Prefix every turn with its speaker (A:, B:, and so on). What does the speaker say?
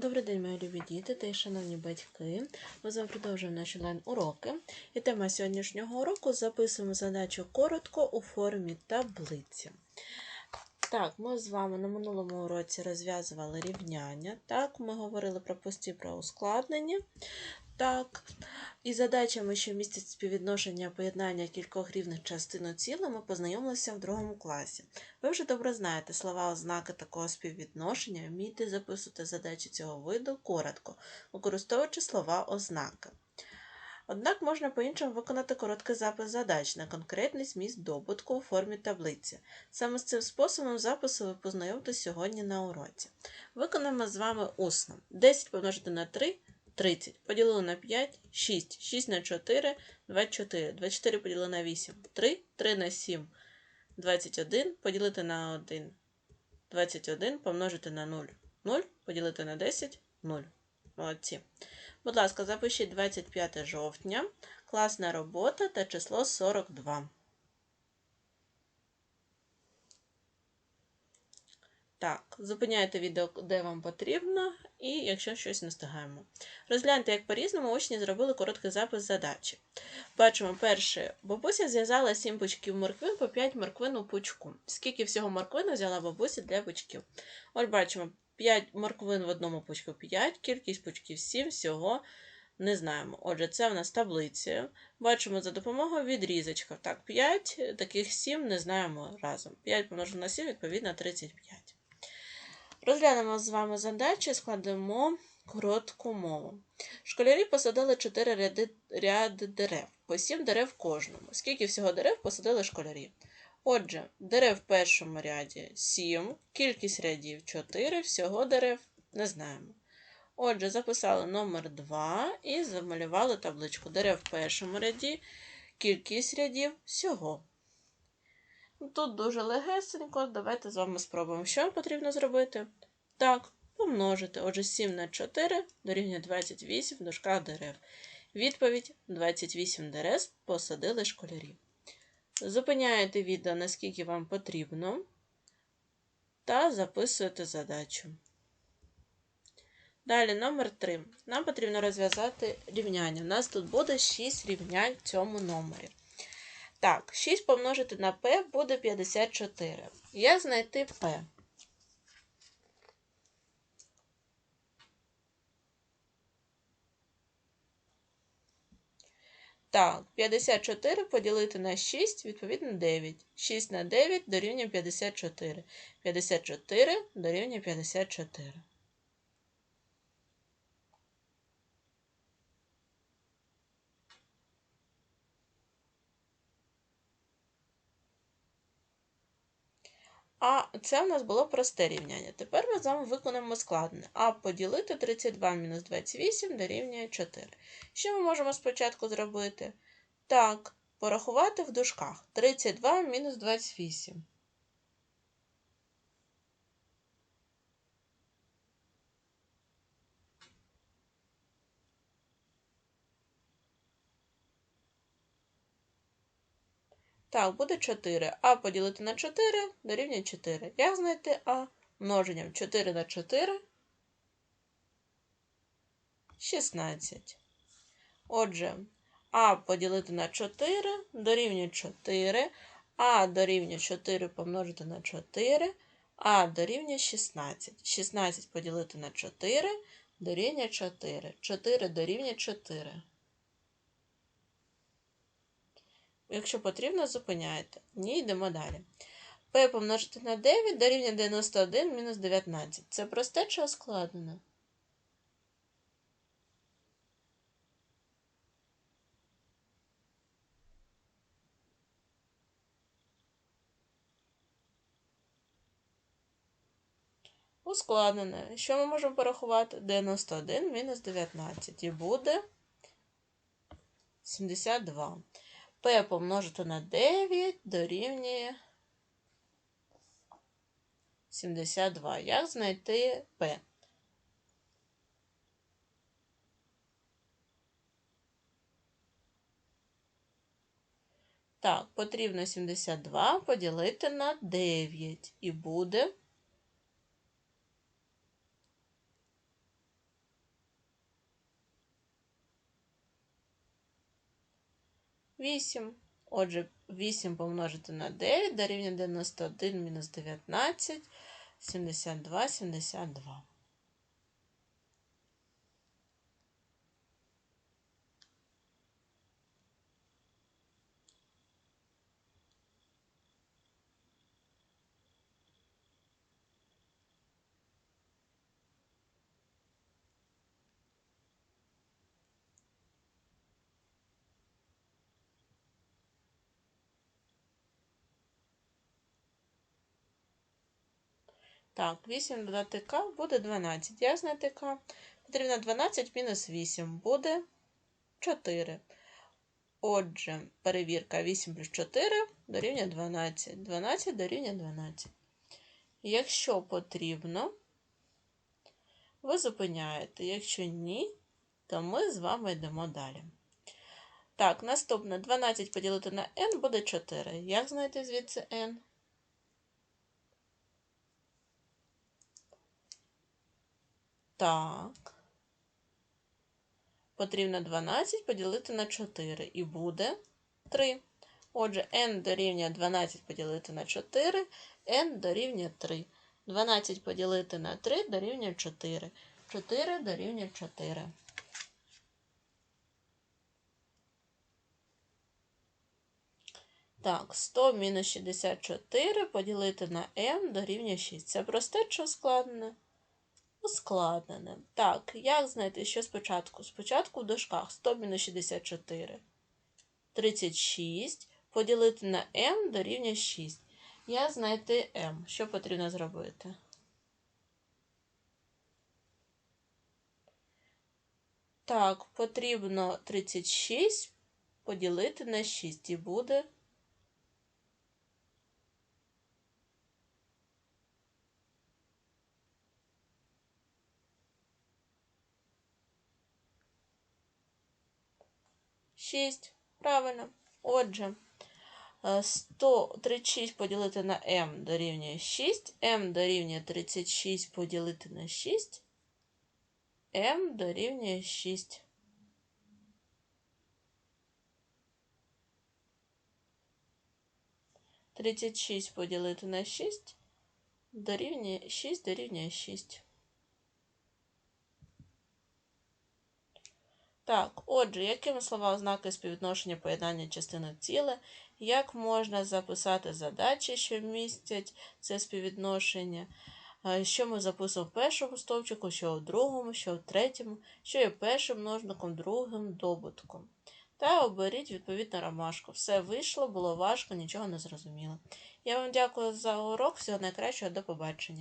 A: Добрий день, мої любі діти та шановні батьки. Ми з вами продовжуємо наші онлайн-уроки. І тема сьогоднішнього уроку записуємо задачу коротко у формі таблиці. Так, ми з вами на минулому уроці розв'язували рівняння. Так, ми говорили про пусті про ускладнення. Так, і задачами, що містять співвідношення поєднання кількох рівних частин у цілому, ми познайомилися в другому класі. Ви вже добре знаєте слова ознаки такого співвідношення, вмієте записувати задачі цього виду коротко, використовуючи слова ознаки. Однак можна по-іншому виконати короткий запис задач на конкретний зміст добутку у формі таблиці. Саме з цим способом запису ви познайомитесь сьогодні на уроці. Виконаємо з вами усно. 10 помножити на 3 30. Поділили на 5, 6. 6 на 4, 24. 24 поділили на 8, 3. 3 на 7, 21. Поділити на 1, 21. Помножити на 0, 0. Поділити на 10, 0. Молодці. Будь ласка, запишіть 25 жовтня, класна робота та число 42. Так, зупиняйте відео, де вам потрібно, і якщо щось не встигаємо. Розгляньте, як по-різному учні зробили короткий запис задачі. Бачимо, перше, бабуся зв'язала 7 пучків морквин по 5 морквин у пучку. Скільки всього морквин взяла бабуся для пучків? Ось бачимо, 5 морквин в одному пучку 5, кількість пучків 7, всього не знаємо. Отже, це в нас таблиця. Бачимо за допомогою відрізочка. Так, 5, таких 7 не знаємо разом. 5 помножено на 7, відповідно, 35. Розглянемо з вами задачі, складемо коротку мову. Школярі посадили 4 ряди, ряди дерев, по 7 дерев кожному. Скільки всього дерев посадили школярі? Отже, дерев в першому ряді 7, кількість рядів 4, всього дерев не знаємо. Отже, записали номер 2 і замалювали табличку. Дерев в першому ряді, кількість рядів всього. Тут дуже легесенько, давайте з вами спробуємо. Що потрібно зробити? Так, помножити. Отже, 7 на 4 дорівнює 28 в дужках дерев. Відповідь: 28 дерев посадили школярі. Зупиняєте відео, наскільки вам потрібно, та записуєте задачу. Далі, номер 3. Нам потрібно розв'язати рівняння. У нас тут буде 6 рівнянь в цьому номері. Так, 6 помножити на p буде 54. Як знайти p? Так, 54 поділити на 6, відповідно 9. 6 на 9 дорівнює 54. 54 дорівнює 54. А це у нас було просте рівняння. Тепер ми з вами виконаємо складне. А поділити 32 мінус 28 дорівнює 4. Що ми можемо спочатку зробити? Так, порахувати в дужках 32 мінус 28. Так, буде 4. А поділити на 4 дорівнює 4. Як знайти А? Множенням 4 на 4 16. Отже, А поділити на 4 дорівнює 4. А дорівнює 4 помножити на 4. А дорівнює 16. 16 поділити на 4 дорівнює 4. 4 дорівнює 4. Якщо потрібно, зупиняєте. Ні, йдемо далі. P помножити на 9 дорівнює 91 мінус 19. Це просте чи ускладнене? Ускладнене. Що ми можемо порахувати? 91 мінус 19. І буде 72. P помножити на 9 дорівнює 72. Як знайти P? Так, потрібно 72 поділити на 9. І буде 8. Отже, 8 помножити на 9 дорівнює 91 мінус 19, 72, 72. Так, 8 додати k буде 12. Як знайти k? Потрібно 12 мінус 8 буде 4. Отже, перевірка 8 плюс 4 дорівнює 12. 12 дорівнює 12. Якщо потрібно, ви зупиняєте. Якщо ні, то ми з вами йдемо далі. Так, наступне 12 поділити на n буде 4. Як знайти звідси n? Так. Потрібно 12 поділити на 4 і буде 3. Отже, n дорівнює 12 поділити на 4, n дорівнює 3. 12 поділити на 3 дорівнює 4. 4 дорівнює 4. Так, 100 мінус 64 поділити на m дорівнює 6. Це просте чи ускладнене? Ускладнене. Так, як знайти, що спочатку? Спочатку в дужках 100 мінус 64. 36 поділити на m дорівнює 6. Як знайти m? Що потрібно зробити? Так, потрібно 36 поділити на 6 і буде Шість. Правильно. Отже, 136 поділити на m дорівнює 6, m дорівнює 36 поділити на 6, m дорівнює 6. Тридцять шість поділити на шість дорівнює шість дорівнює шість. Так, отже, якими слова ознаки співвідношення поєднання частини ціле, як можна записати задачі, що містять це співвідношення, що ми записуємо в першому стовпчику, що у другому, що в третьому, що є першим множником, другим добутком. Та оберіть відповідну ромашку. Все вийшло, було важко, нічого не зрозуміло. Я вам дякую за урок, всього найкращого, до побачення.